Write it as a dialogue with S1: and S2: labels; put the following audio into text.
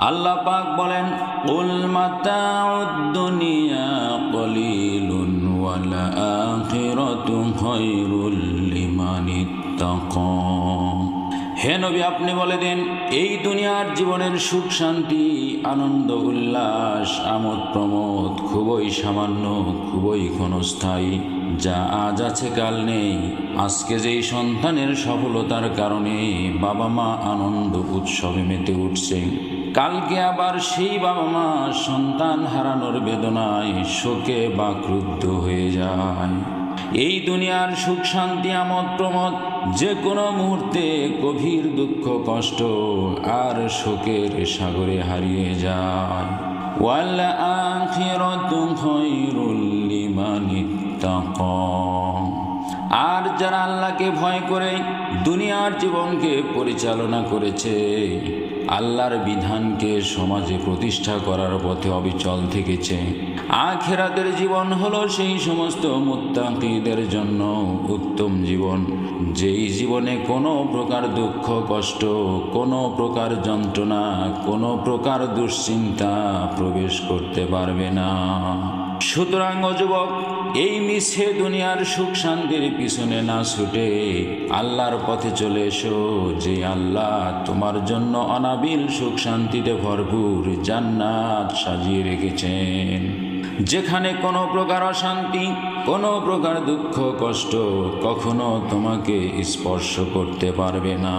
S1: আল্লাহ পাক বলেন উল দুনিয়া হে নবী, আপনি বলে দেন, এই দুনিয়ার জীবনের সুখ, শান্তি, আনন্দ, উল্লাস আমোদ প্রমোদ খুবই সামান্য, খুবই ক্ষণস্থায়ী। যা আজ আছে, কাল নেই। আজকে যেই সন্তানের সফলতার কারণে বাবা মা আনন্দ উৎসবে মেতে উঠছে, কালকে আবার সেই বাবা মা সন্তান হারানোর বেদনায় শোকে বা ক্রুদ্ধ হয়ে যায়। এই দুনিয়ার সুখ, শান্তি, আমোদ, প্রমোদ যে কোনো মুহূর্তে গভীর দুঃখ, কষ্ট আর শোকের সাগরে হারিয়ে যায়। ওয়াল আখিরাতু খায়রুল লিমান ইত্তাকা আর যারা আল্লাহকে ভয় করে দুনিয়ার জীবনকে পরিচালনা করেছে, আল্লাহর বিধানকে সমাজে প্রতিষ্ঠা করার পথে অবিচল থেকেছে। আখেরাতের জীবন হলো সেই সমস্ত মুত্তাকিদের জন্য উত্তম জীবন। যেই জীবনে কোনো প্রকার দুঃখ, কষ্ট, কোনো প্রকার যন্ত্রণা, কোনো প্রকার দুশ্চিন্তা প্রবেশ করতে পারবে না। সুতরাং যুবক, এই মিশে দুনিয়ার সুখ শান্তির পিছনে না ছুটে আল্লাহর পথে চলে এসো, যে আল্লাহ তোমার জন্য অনাবিল সুখ শান্তিতে ভরপুর জান্নাত সাজিয়ে রেখেছেন। যেখানে কোনো প্রকার অশান্তি, কোনো প্রকার দুঃখ, কষ্ট কখনো তোমাকে স্পর্শ করতে পারবে না।